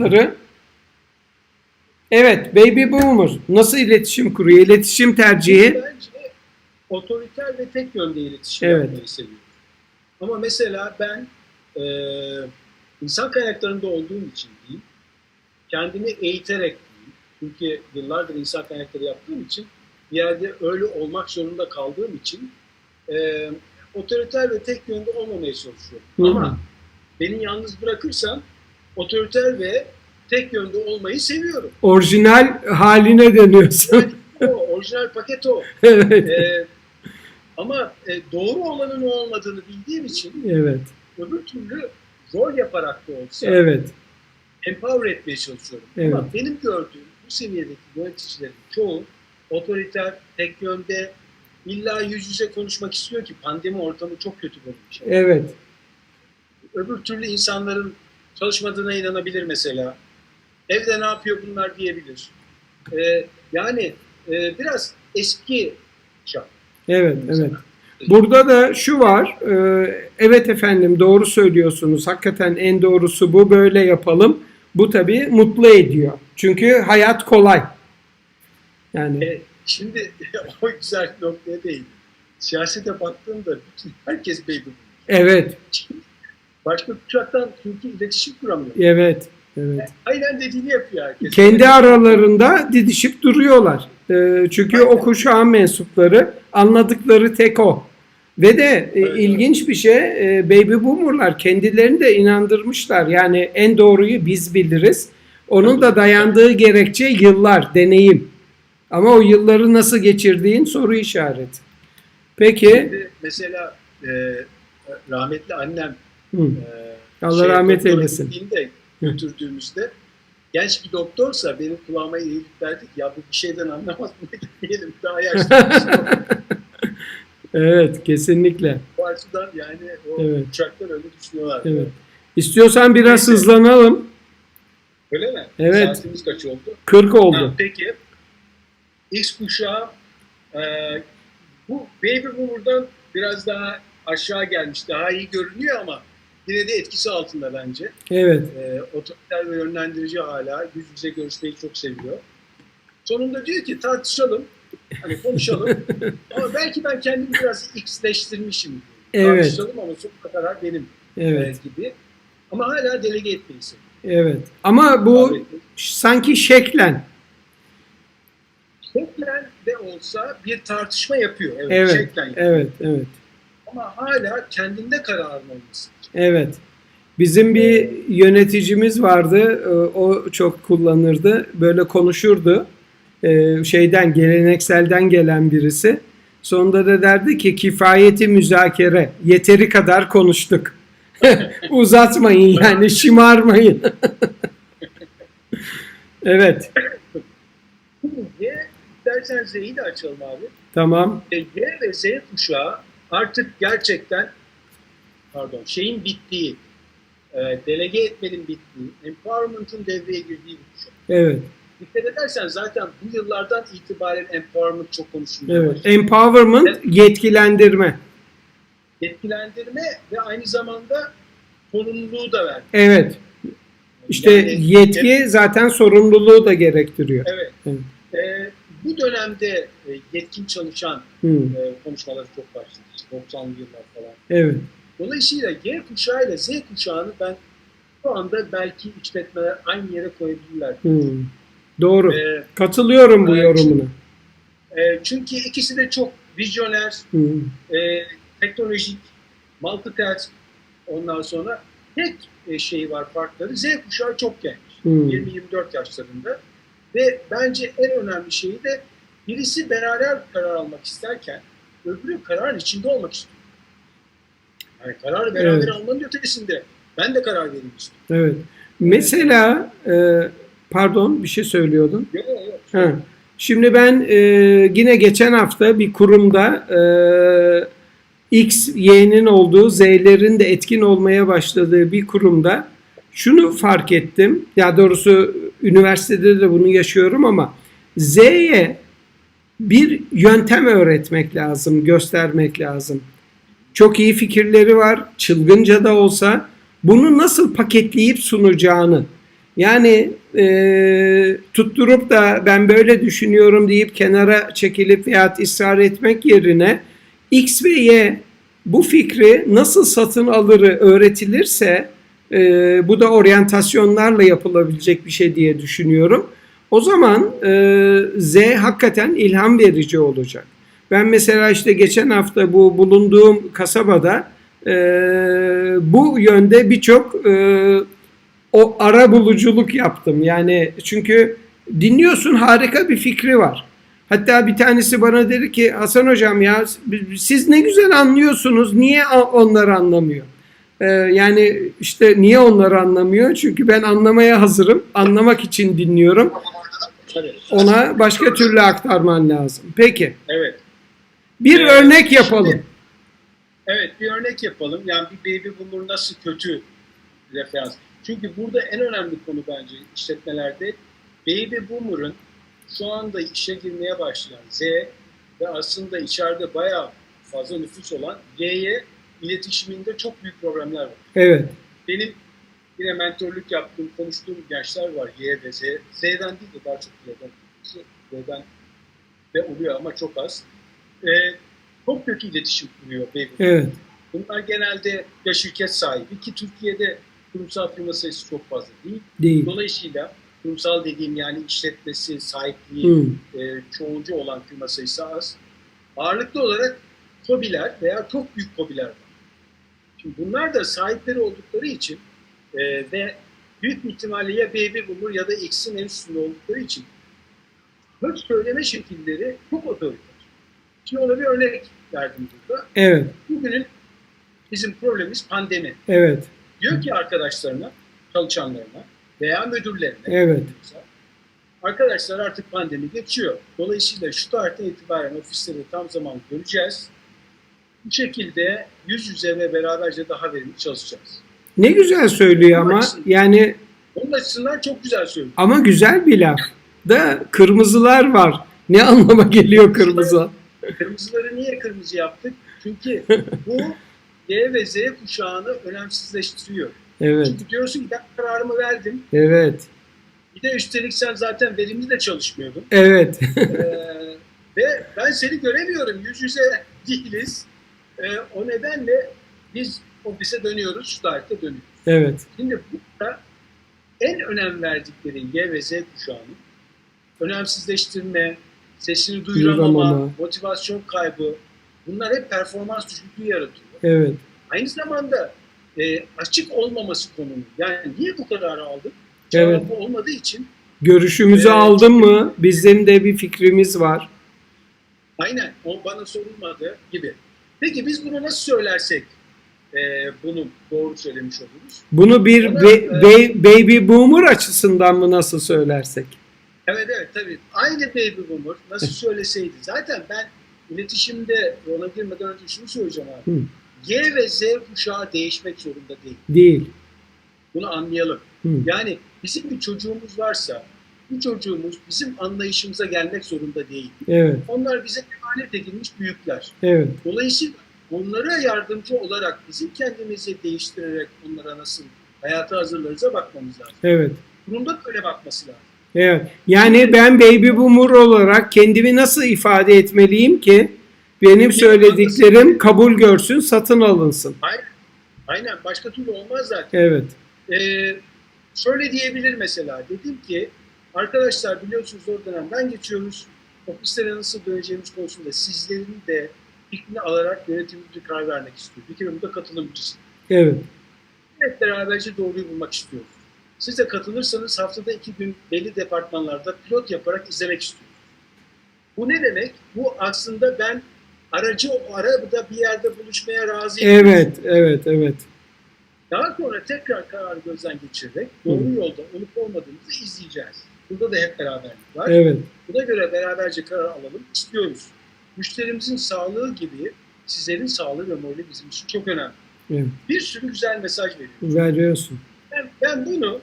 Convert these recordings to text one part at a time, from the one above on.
Ları. Evet, Baby Boomer nasıl iletişim kuruyor? İletişim tercihi. Bence otoriter ve tek yönde iletişim Evet. yapmayı seviyorum. Ama mesela ben e, insan kaynaklarında olduğum için değil, kendimi eğiterek değil, çünkü yıllardır insan kaynakları yaptığım için bir yerde öyle olmak zorunda kaldığım için e, otoriter ve tek yönde olmamaya çalışıyorum. Hı hı. Ama beni yalnız bırakırsan otoriter ve tek yönde olmayı seviyorum. Orijinal haline dönüyorsun. o, orijinal paket o. evet. Ee, ama e, doğru olanın o olmadığını bildiğim için Evet. öbür türlü rol yaparak da olsa Evet. empower etmeye çalışıyorum. Evet. Ama benim gördüğüm bu seviyedeki yöneticilerin çoğu otoriter, tek yönde, illa yüz yüze konuşmak istiyor ki pandemi ortamı çok kötü bulmuş. Evet. Öbür türlü insanların çalışmadığına inanabilir mesela. Evde ne yapıyor bunlar diyebilir. Ee, yani e, biraz eski çağ. Evet. Evet. Burada da şu var. e, Evet efendim doğru söylüyorsunuz. Hakikaten en doğrusu bu. Böyle yapalım. Bu tabii mutlu ediyor. Çünkü hayat kolay. Yani E, şimdi o güzel noktaya değindi. Siyasete baktığımda bütün herkes baby boomer. evet. Başka kuşaktan çünkü iletişim kuramıyor. Evet. Evet. Aynen dediğini yapıyor herkes. Kendi aralarında didişip duruyorlar. E, Çünkü o kuşağın mensupları anladıkları tek o. Ve de e, Evet. ilginç bir şey e, baby boomerlar kendilerini de inandırmışlar. Yani en doğruyu biz biliriz. Onun da dayandığı gerekçe yıllar, deneyim. Ama o yılları nasıl geçirdiğin soru işareti. Peki. Şimdi mesela e, rahmetli annem Hı, e, Allah rahmet doktora eylesin. gittiğinde götürdüğümüzde genç bir doktorsa benim kulağıma eğilip derdi ki ya bu bir şeyden anlamaz buna gitmeyelim daha yaşlı şey yok." Evet, kesinlikle. Bu açıdan yani o Evet. uçaklar öyle düşünüyorlar. Evet. İstiyorsan biraz Neyse. hızlanalım. Öyle mi? Evet. Saatimiz kaç oldu? 40 Ha, oldu. peki X kuşağı e, bu Baby Boomer'dan biraz daha aşağı gelmiş. Daha iyi görünüyor ama yine de etkisi altında bence. Evet. E, otoriter ve yönlendirici hala yüz yüze görüşmeyi çok seviyor. Sonunda diyor ki tartışalım, hani konuşalım ama belki ben kendimi biraz X'leştirmişim. Evet. Tartışalım ama son karar benim Evet. e, gibi. Ama hala delege etmeyi seviyor. Evet. Ama bu Davet etmeyi. sanki şeklen. Şeklen de olsa bir tartışma yapıyor. Evet, Evet. şeklen yapıyor. Evet, evet. Ama hala kendinde kararın olması. Evet. Bizim bir yöneticimiz vardı. e, O çok kullanırdı. Böyle konuşurdu. E, Şeyden, gelenekselden gelen birisi. Sonunda da derdi ki kifayeti müzakere. Yeteri kadar konuştuk. Uzatmayın yani şımarmayın. evet. Y dersen Z'yi de açalım abi. Tamam. E, Y ve Z kuşağı artık gerçekten pardon şeyin bittiği, e, delege etmenin bittiği, empowerment'ın devreye girdiği bir kuşak. Evet. Dikkat edersen zaten bu yıllardan itibaren empowerment çok konuşulmaya Evet. başladı. Empowerment yetkilendirme. Yetkilendirme ve aynı zamanda sorumluluğu da verdi. Evet. İşte Yani- yetki zaten sorumluluğu da gerektiriyor. Evet. Evet. Ee, bu dönemde e, yetkin çalışan Hı, e, konuşmaları çok başladı. İşte 90'lı yıllar falan. evet. Dolayısıyla Y kuşağı ile Z kuşağını ben şu anda belki işletmeler aynı yere koyabilirler. Hı. Doğru. Ee, Katılıyorum bu Evet. yorumuna. e, çünkü ikisi de çok vizyoner, Hı. e, teknolojik, multitask ondan sonra tek e, şeyi var farkları. Z kuşağı çok genç. Hı. 20-24 yaşlarında. Ve bence en önemli şeyi de birisi beraber karar almak isterken öbürü kararın içinde olmak istiyor. Yani kararı beraber Evet. almanın ötesinde ben de karar vereyim istiyorum. Evet. Mesela e, pardon bir şey söylüyordun. Yok yok. Ha. Şimdi ben e, yine geçen hafta bir kurumda e, X, Y'nin olduğu, Z'lerin de etkin olmaya başladığı bir kurumda şunu fark ettim. Ya doğrusu üniversitede de bunu yaşıyorum ama Z'ye bir yöntem öğretmek lazım, göstermek lazım. Çok iyi fikirleri var, çılgınca da olsa bunu nasıl paketleyip sunacağını. Yani e, tutturup da ben böyle düşünüyorum deyip kenara çekilip veya ısrar etmek yerine X ve Y bu fikri nasıl satın alırı öğretilirse e, bu da oryantasyonlarla yapılabilecek bir şey diye düşünüyorum. O zaman e, Z hakikaten ilham verici olacak. Ben mesela işte geçen hafta bu bulunduğum kasabada e, bu yönde birçok e, o ara buluculuk yaptım. Yani çünkü dinliyorsun harika bir fikri var. Hatta bir tanesi bana dedi ki Hasan hocam ya siz ne güzel anlıyorsunuz niye onlar anlamıyor? Ee, yani işte niye onlar anlamıyor? Çünkü ben anlamaya hazırım. Anlamak için dinliyorum. Ona başka türlü aktarman lazım. Peki. Evet. Bir Evet. örnek yapalım. Evet bir örnek yapalım. Yani bir baby boomer nasıl kötü referans. Çünkü burada en önemli konu bence işletmelerde baby boomer'ın şu anda işe girmeye başlayan Z ve aslında içeride bayağı fazla nüfus olan Y'ye iletişiminde çok büyük problemler var. Evet. Benim yine mentorluk yaptığım, konuştuğum gençler var Y ve Z. Z'den değil de daha çok Y'den. Z'den de oluyor ama çok az. Ee, çok kötü iletişim kuruyor baby Evet. Bunlar genelde ya şirket sahibi ki Türkiye'de kurumsal firma sayısı çok fazla değil. Değil. Dolayısıyla kurumsal dediğim yani işletmesi, sahipliği, Hmm. e, çoğulcu olan firma sayısı az. Ağırlıklı olarak kobiler veya çok büyük kobiler var. Şimdi bunlar da sahipleri oldukları için e, ve büyük ihtimalle ya baby boomer ya da X'in en üstünde oldukları için söz söyleme şekilleri çok otoriter. Şimdi ona bir örnek verdim burada. Evet. Bugünün bizim problemimiz pandemi. Evet. Diyor ki arkadaşlarına, çalışanlarına veya müdürlerine Evet. arkadaşlar artık pandemi geçiyor. Dolayısıyla şu tarihten itibaren ofisleri tam zaman göreceğiz. Bu şekilde yüz yüze ve beraberce daha verimli çalışacağız. Ne güzel söylüyor ama yani Onun açısından çok güzel söylüyor. ama güzel bir laf. Da kırmızılar var. Ne anlama geliyor kırmızı? Kırmızıları niye kırmızı yaptık? Çünkü bu Y ve Z kuşağını önemsizleştiriyor. Evet. Çünkü diyorsun ki ben kararımı verdim. Evet. Bir de üstelik sen zaten verimli de çalışmıyordun. Evet. Ee, ve ben seni göremiyorum. Yüz yüze değiliz. Ee, o nedenle biz ofise dönüyoruz, şu tarihte dönüyoruz. evet. Şimdi burada en önem verdikleri Y ve Z kuşağının önemsizleştirme, sesini duyuramama, Duyuramama. motivasyon kaybı bunlar hep performans düşüklüğü yaratıyor. Evet. Aynı zamanda e, açık olmaması konunun. Yani niye bu kararı aldık? Evet. Cevabı olmadığı için Görüşümüzü Evet. aldın mı? Bizim de bir fikrimiz var. Aynen. O bana sorulmadı gibi. Peki biz bunu nasıl söylersek e, bunu doğru söylemiş oluruz? Bunu bir Ona, be- e, baby boomer açısından mı nasıl söylersek? Evet evet tabii. Aynı baby boomer nasıl söyleseydi. Zaten ben iletişimde ona girmeden önce şunu söyleyeceğim abi. Hı. Y ve Z kuşağı değişmek zorunda değil. Değil. Bunu anlayalım. Hı. Yani bizim bir çocuğumuz varsa bu çocuğumuz bizim anlayışımıza gelmek zorunda değil. Evet. Onlar bize emanet edilmiş büyükler. Evet. Dolayısıyla onlara yardımcı olarak bizim kendimizi değiştirerek onlara nasıl hayata hazırlarıza bakmamız lazım. Evet. Bunun da böyle bakması lazım. Evet. Yani ben baby boomer olarak kendimi nasıl ifade etmeliyim ki benim söylediklerim kabul görsün, satın alınsın. Aynen. Aynen. Başka türlü olmaz zaten. Evet. Ee, şöyle diyebilir mesela. Dedim ki arkadaşlar biliyorsunuz zor dönemden geçiyoruz. Ofislere nasıl döneceğimiz konusunda sizlerin de fikrini alarak yönetimimiz bir karar vermek istiyor. Bir kere burada katılımcısın. Evet. Hep beraberce doğruyu bulmak istiyoruz. Siz de katılırsanız haftada iki gün belli departmanlarda pilot yaparak izlemek istiyoruz. Bu ne demek? Bu aslında ben aracı arada bir yerde buluşmaya razıyım. Evet, evet, evet. Daha sonra tekrar kararı gözden geçirerek doğru yolda olup olmadığımızı izleyeceğiz. Burada da hep beraberlik var. Evet. Buna göre beraberce karar alalım istiyoruz. Müşterimizin sağlığı gibi sizlerin sağlığı ve morali bizim için çok önemli. Evet. Bir sürü güzel mesaj veriyor. Veriyorsun. Ben, ben bunu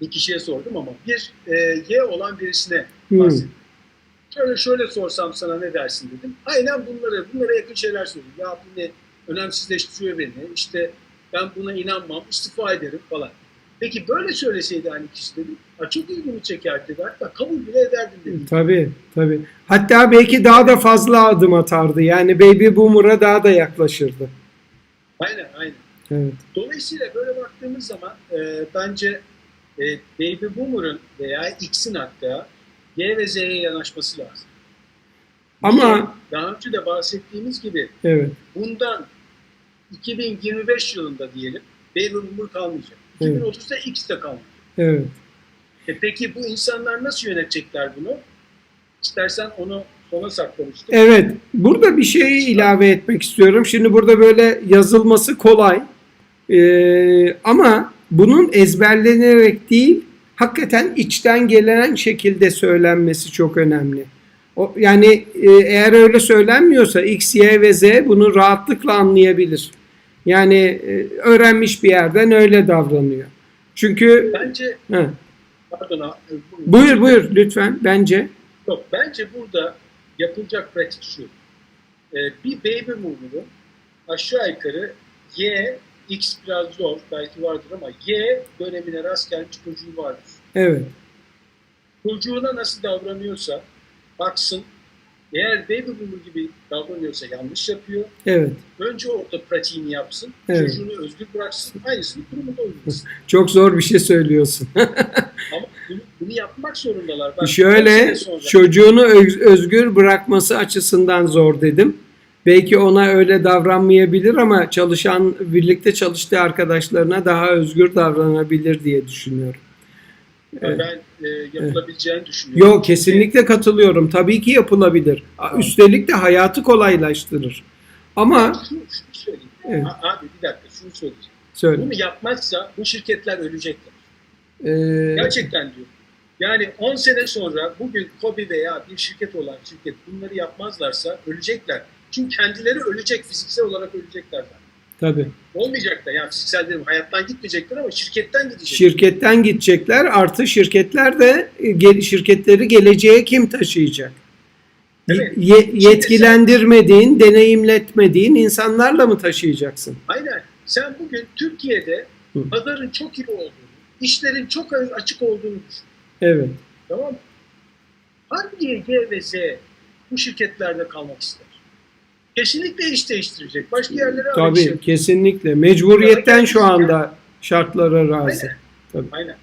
bir kişiye sordum ama bir e, Y olan birisine Hmm. Şöyle şöyle sorsam sana ne dersin dedim. Aynen bunları, bunlara yakın şeyler söyledim. Ya bu ne önemsizleştiriyor beni. İşte ben buna inanmam, istifa ederim falan. Peki böyle söyleseydi hani kişi dedim. "Ha, Çok ilgimi çekerdi. Hatta kabul bile ederdim dedim. Tabii, tabii. Hatta belki daha da fazla adım atardı. Yani Baby Boomer'a daha da yaklaşırdı. Aynen aynen. Evet. Dolayısıyla böyle baktığımız zaman e, bence e, Baby Boomer'ın veya X'in hatta Y ve Z'ye yanaşması lazım. Ama daha önce de bahsettiğimiz gibi evet, bundan 2025 yılında diyelim Baby Boomer kalmayacak. Evet. 2030'da X de kalmayacak. evet. E peki bu insanlar nasıl yönetecekler bunu? İstersen onu sona saklamıştım. Evet, burada bir şey ilave etmek istiyorum. Şimdi burada böyle yazılması kolay. Ee, ama bunun ezberlenerek değil, hakikaten içten gelen şekilde söylenmesi çok önemli. O, yani e, eğer öyle söylenmiyorsa X, Y ve Z bunu rahatlıkla anlayabilir. Yani e, öğrenmiş bir yerden öyle davranıyor. Çünkü Bence He, pardon ha, e, buyur buyur lütfen bence. Yok, bence burada yapılacak pratik şu. Ee, bir baby boomer'ın aşağı yukarı Y, X biraz zor belki vardır ama Y dönemine rast gelmiş çocuğu vardır. Evet, Çocuğuna nasıl davranıyorsa baksın eğer baby boomer gibi davranıyorsa yanlış yapıyor. evet. Önce orada pratiğini yapsın. Evet. Çocuğunu özgür bıraksın. Aynısını kurumunda uygulasın. Çok zor bir şey söylüyorsun. ama bunu, bunu yapmak zorundalar. On Şöyle çocuğunu öz- özgür bırakması açısından zor dedim. Belki ona öyle davranmayabilir ama çalışan birlikte çalıştığı arkadaşlarına daha özgür davranabilir diye düşünüyorum. ben e, yapılabileceğini düşünüyorum. Yok kesinlikle katılıyorum. Tabii ki yapılabilir. Üstelik de hayatı kolaylaştırır. Ama Şunu, şunu söyleyeyim. Evet. Abi bir dakika şunu söyleyeceğim. söyle. Bunu yapmazsa bu şirketler ölecekler. Ee, Gerçekten diyorum. Yani 10 sene sonra bugün Kobi veya bir şirket olan şirket bunları yapmazlarsa ölecekler. Çünkü kendileri ölecek, fiziksel olarak ölecekler. zaten. tabii. Olmayacak da yani fiziksel dedim hayattan gitmeyecekler ama şirketten gidecekler. Şirketten gidecekler. Artı şirketler de e, şirketleri geleceğe kim taşıyacak? Ye- yetkilendirmediğin, deneyimletmediğin insanlarla mı taşıyacaksın? Aynen. Sen bugün Türkiye'de Hı. pazarın çok iyi olduğunu, işlerin çok açık olduğunu düşün. Evet. Tamam mı? Hangi Y ve Z bu şirketlerde kalmak ister? Kesinlikle iş değiştirecek. Başka yerlere Tabii kesinlikle. Mecburiyetten şu anda şartlara razı. Aynen. Tabii. Aynen.